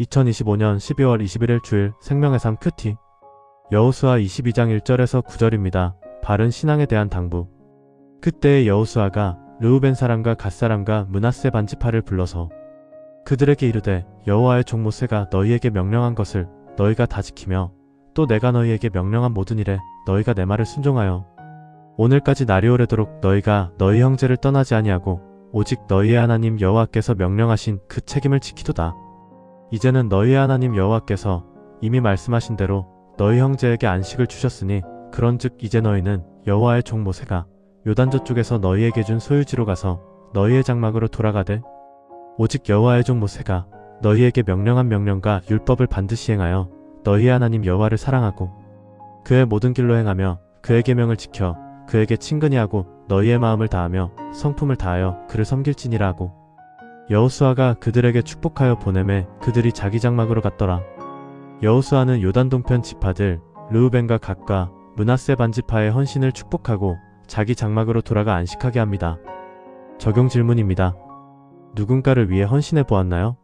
2025년 12월 21일 주일 생명의 삶 큐티 여호수아 22장 1절에서 9절입니다. 바른 신앙에 대한 당부 그때의 여호수아가 르우벤 사람과 갓 사람과 문하세 반지파를 불러서 그들에게 이르되 여호와의 종 모세가 너희에게 명령한 것을 너희가 다 지키며 또 내가 너희에게 명령한 모든 일에 너희가 내 말을 순종하여 오늘까지 날이 오래도록 너희가 너희 형제를 떠나지 아니하고 오직 너희의 하나님 여호와께서 명령하신 그 책임을 지키도다. 이제는 너희의 하나님 여호와께서 이미 말씀하신 대로 너희 형제에게 안식을 주셨으니 그런즉 이제 너희는 여호와의 종 모세가 요단 저쪽에서 너희에게 준 소유지로 가서 너희의 장막으로 돌아가되 오직 여호와의 종 모세가 너희에게 명령한 명령과 율법을 반드시 행하여 너희 하나님 여호와를 사랑하고 그의 모든 길로 행하며 그의 계명을 지켜 그에게 친근히 하고 너희의 마음을 다하며 성품을 다하여 그를 섬길지니라 하고 여호수아가 그들에게 축복하여 보내매 그들이 자기 장막으로 갔더라. 여호수아는 요단 동편 지파들 르우벤과 각과 문하세 반지파의 헌신을 축복하고 자기 장막으로 돌아가 안식하게 합니다. 적용 질문입니다. 누군가를 위해 헌신해 보았나요?